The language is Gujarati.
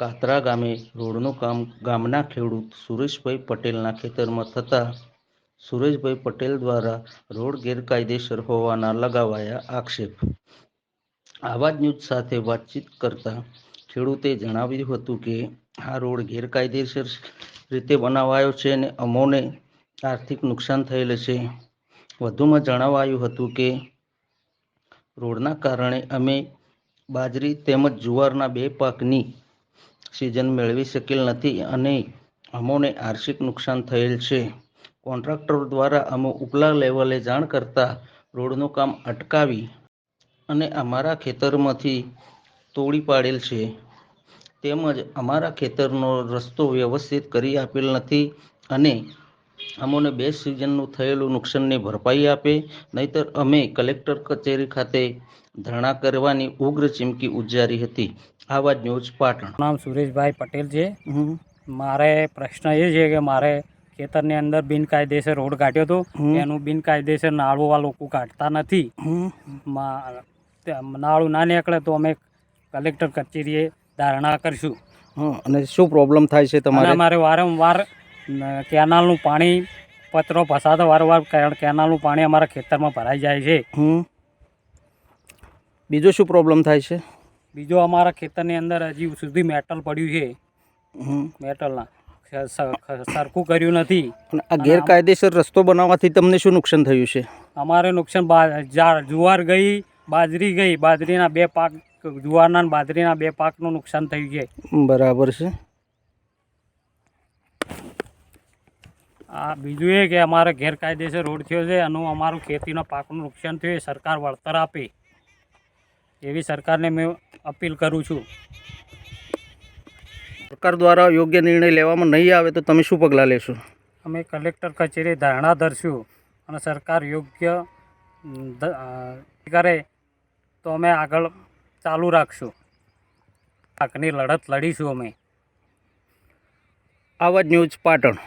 કાતરા ગામે રોડનું કામ ગામના ખેડૂત સુરેશભાઈ પટેલના ખેતરમાં થતાં સુરેશભાઈ પટેલ દ્વારા રોડ ગેરકાયદેસર હોવાના લગાવાયા આક્ષેપ. આવા જ ન્યૂઝ સાથે વાતચીત કરતા ખેડૂતે જણાવ્યું હતું કે, આ રોડ ગેરકાયદેસર રીતે બનાવાયો છે અને અમોને આર્થિક નુકસાન થયેલ છે. વધુમાં જણાવાયું હતું કે, રોડના કારણે અમે બાજરી તેમજ જુવારના બે પાકની સિઝન મેળવી શકેલ નથી અને અમોને આર્થિક નુકસાન થયેલ છે. કોન્ટ્રાક્ટર દ્વારા અમે ઉપલા લેવલે જાણ કરતા રોડનું કામ અટકાવી અને અમારા ખેતરમાંથી તોડી પાડેલ છે. તેમજ અમારા ખેતરનો રસ્તો વ્યવસ્થિત કરી આપેલ નથી અને અમોને બે સિઝનનું થયેલું નુકસાનની ભરપાઈ આપે નહીતર અમે કલેક્ટર કચેરી ખાતે ધરણા કરવાની ઉગ્ર ચીમકી ઉચ્ચારી હતી. આવા ન્યૂઝ પાટણ. નામ સુરેશભાઈ પટેલ છે. મારે પ્રશ્ન એ છે કે મારે ખેતરની અંદર બિનકાયદેસર રોડ કાઢ્યો હતો. એનું બિનકાયદેસર નાળું આ લોકો કાઢતા નથી. મા- નાળું ના નીકળે તો અમે કલેક્ટર કચેરીએ ધારણા કરશું. અને શું પ્રોબ્લેમ થાય છે તમારે? અમારે વારંવાર કેનાલનું પાણી પત્રો ફસાતો વારંવાર કારણ કેનાલનું પાણી અમારા ખેતરમાં ભરાઈ જાય છે. બીજો શું પ્રોબ્લેમ થાય છે? બીજો અમારા ખેતરની અંદર હજી સુધી મેટલ પડ્યું છે. મેટલના સરખું કર્યું નથી. આ ગેરકાયદેસર રસ્તો બનાવવાથી તમને શું નુકસાન થયું છે? અમારે નુકસાન જુવાર ગઈ બાજરી ગઈ. બાજરીના બે પાક જુવારના બાજરીના બે પાકનું નુકસાન થયું છે. બરાબર છે. આ બીજું એ કે અમારે ગેરકાયદેસર રોડ થયો છે અને અમારું ખેતીના પાકનું નુકસાન થયું એ સરકાર વળતર આપે. એવી સરકારને મેં અપીલ કરું છું. સરકાર દ્વારા યોગ્ય નિર્ણય લેવામાં નહીં આવે તો તમે શું પગલાં લેશો? અમે કલેક્ટર કચેરી ધારણા ધરશું અને સરકાર યોગ્ય કરે તો અમે આગળ ચાલુ રાખશું. પાકની લડત લડીશું અમે. આવા જ ન્યૂઝ પાટણ.